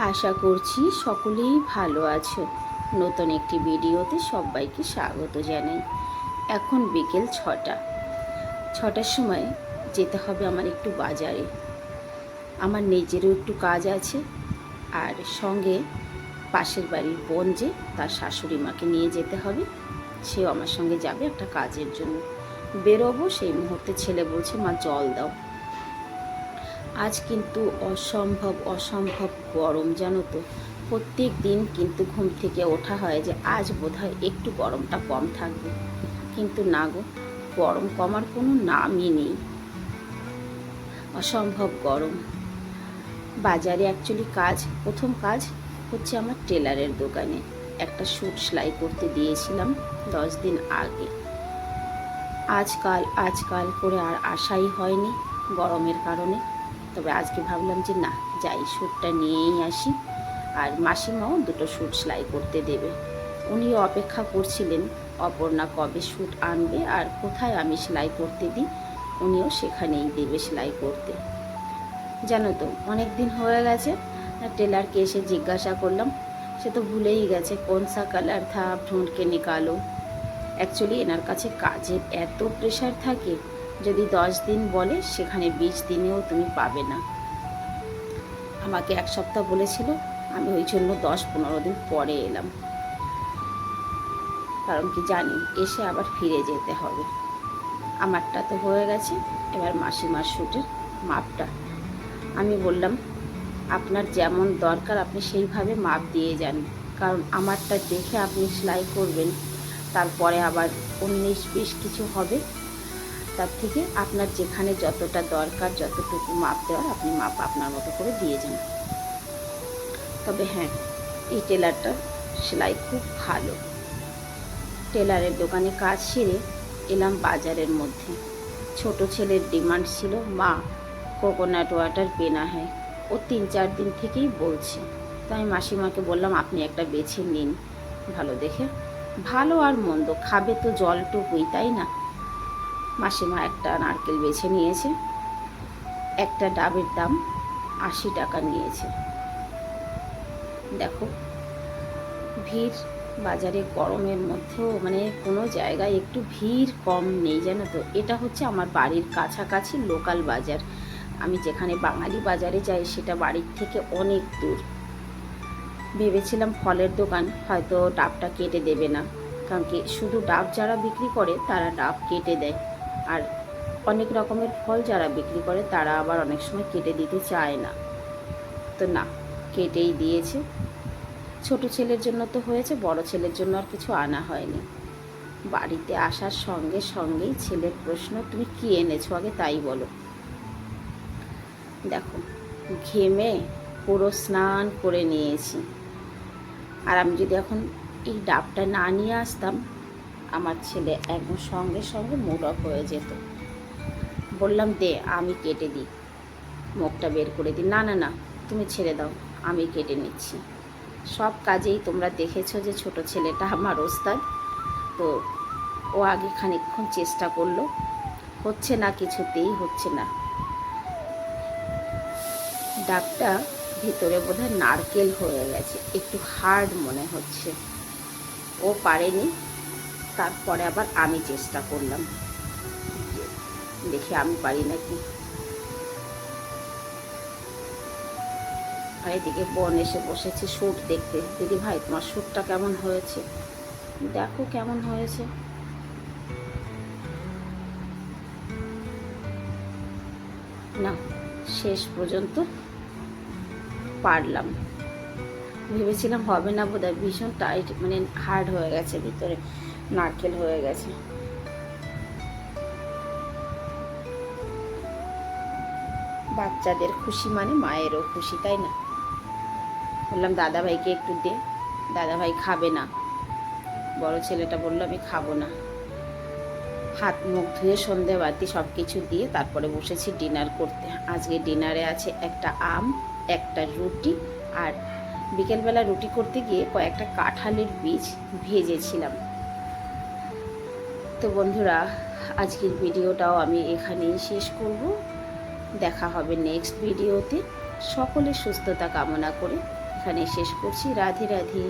আশা করছি সকলেই ভালো আছো। নতুন একটি ভিডিওতে সবাইকে স্বাগত জানাই। এখন বিকেল ছটা। ছটার সময় যেতে হবে আমার একটু বাজারে। আমার নিজেরও একটু কাজ আছে। আর সঙ্গে পাশের বাড়ির বোন যে, তার শাশুড়ি মাকে নিয়ে যেতে হবে। সেও আমার সঙ্গে যাবে একটা কাজের জন্য। বেরোবো, সেই মুহূর্তে ছেলে বলছে, মা, জল দাও। আজ কিন্তু অসম্ভব অসম্ভব গরম, জানো তো। প্রত্যেক দিন কিন্তু ঘুম থেকে ওঠা হয় যে আজ বোধহয় একটু গরমটা কম থাকবে। কিন্তু না গো, গরম কমার কোনো নামই নেই। অসম্ভব গরম। বাজারে অ্যাকচুয়ালি কাজ, প্রথম কাজ হচ্ছে আমার টেলারের দোকানে। একটা স্যুট সেলাই করতে দিয়েছিলাম দশ দিন আগে। আজকাল আজকাল করে আর আশাই হয়নি গরমের কারণে। তবে আজকে ভাবলাম যে না, যাই শ্যুটটা নিয়েই আসি। আর মাসিমাও দুটো শ্যুট সেলাই করতে দেবে। উনিও অপেক্ষা করছিলেন, অপর্ণা কবে শ্যুট আনবে আর কোথায় আমি সেলাই করতে দিই, উনিও সেখানেই দেবে সেলাই করতে। জানো তো অনেক দিন হয়ে গেছে, টেলারকে এসে জিজ্ঞাসা করলাম, সে তো ভুলেই গেছে, কোন সা কালার থা ঢুঁড়কে নিকালো। অ্যাকচুয়ালি এনার কাছে কাজের এত প্রেশার থাকে যদি দশ দিন বলে, সেখানে বিশ দিনেও তুমি পাবে না। আমাকে এক সপ্তাহ বলেছিল, আমি ওই জন্য দশ পনেরো দিন পরে এলাম। কারণ কি জানি, এসে আবার ফিরে যেতে হবে। আমারটা তো হয়ে গেছে, এবার মাসিমার শ্যুটের মাপটা। আমি বললাম, আপনার যেমন দরকার, আপনি সেইভাবে মাপ দিয়ে যান। কারণ আমারটা দেখে আপনি সেলাই করবেন, তারপরে আবার উনিশ বিশ কিছু হবে তার থেকে আপনার যেখানে যতটা দরকার, যতটুকু মাপ দেওয়ার, আপনি মাপ আপনার মতো করে দিয়ে যান। তবে হ্যাঁ এই টেলারটা সেলাই খুব ভালো। টেলারের দোকানে কাজ সেরে এলাম বাজারের মধ্যে। ছোট ছেলের ডিমান্ড ছিল, মা কোকোনাট ওয়াটার পেনা হয়। ও তিন চার দিন থেকেই বলছে। তাই মাসিমাকে বললাম, আপনি একটা বেছে নিন। ভালো দেখে, ভালো আর মন্দ। খাবে তো জলটুকুই, তাই না? মাসিমা একটা নারকেল বেছে নিয়েছে। একটা ডাবের দাম আশি টাকা নিয়েছে। দেখো, ভিড় বাজারে গরমের মধ্যেও মানে কোনো জায়গায় একটু ভিড় কম নেই, জানো তো? এটা হচ্ছে আমার বাড়ির কাছাকাছি লোকাল বাজার। আমি যেখানে বাঙালি বাজারে যাই, সেটা বাড়ির থেকে অনেক দূর। ভেবেছিলাম ফলের দোকান, হয়তো ডাবটা কেটে দেবে না। কারণ কি, শুধু ডাব যারা বিক্রি করে, তারা ডাব কেটে দেয়। আর অনেক রকমের ফল যারা বিক্রি করে, তারা আবার অনেক সময় কেটে দিতে চায় না। তো না, কেটেই দিয়েছে। ছোট ছেলের জন্য তো হয়েছে, বড় ছেলের জন্য আর কিছু আনা হয়নি। বাড়িতে আসার সঙ্গে সঙ্গেই ছেলের প্রশ্ন, তুমি কি এনেছো? আগে তাই বলো। দেখো, ঘেমে পুরো স্নান করে নিয়েছি। আর আমি যদি এখন এই ডাবটা না নিয়ে আসতাম আমার ছেলে একদম সঙ্গে সঙ্গে মুড অফ হয়ে যেত। বললাম, দে, আমি কেটে দিই। মুখটা বের করে দিই। না না না, তুমি ছেড়ে দাও, আমি কেটে নিচ্ছি। সব কাজেই তোমরা দেখেছ যে ছোট ছেলেটা আমার ওস্তাদ। তো ও আগে খানিকক্ষণ চেষ্টা করল। হচ্ছে না, কিছুতেই হচ্ছে না। ডাকটা ভিতরে বোধহয় নারকেল হয়ে গেছে। একটু হার্ড মনে হচ্ছে। ও পারেনি। তারপরে আবার আমি চেষ্টা করলাম। দেখি আমি পারি নাকি। আর এদিকে বোন এসে বসেছে শ্যুট দেখতে। দিদি ভাই, তোমার শ্যুটটা কেমন হয়েছে? দেখো কেমন হয়েছে। না, শেষ পর্যন্ত পারলাম। ভেবেছিলাম হবে না বোধহয়, ভীষণ টাইট মানে হার্ড হয়ে গেছে ভিতরে। নারকেল হয়ে গেছে। বাচ্চাদের খুশি মানে মায়েরও খুশি, তাই না? বললাম, দাদাভাইকে একটু দে, দাদাভাই খাবে না। বড় ছেলেটা বলল, আমি খাব না। হাত মুখ ধুয়ে সন্ধে বাতি সব কিছু দিয়ে তারপরে বসেছি ডিনার করতে। আজকে ডিনারে আছে একটা আম, একটা রুটি আর বিকেলবেলা রুটি করতে গিয়ে কয়েকটা কাঁঠালের বীজ ভেজেছিলাম। তো বন্ধুরা, আজকের ভিডিওটাও আমি এখানেই শেষ করব। দেখা হবে নেক্সট ভিডিওতে সকলের সুস্থতা কামনা করে এখানে শেষ করছি। রাধে রাধে।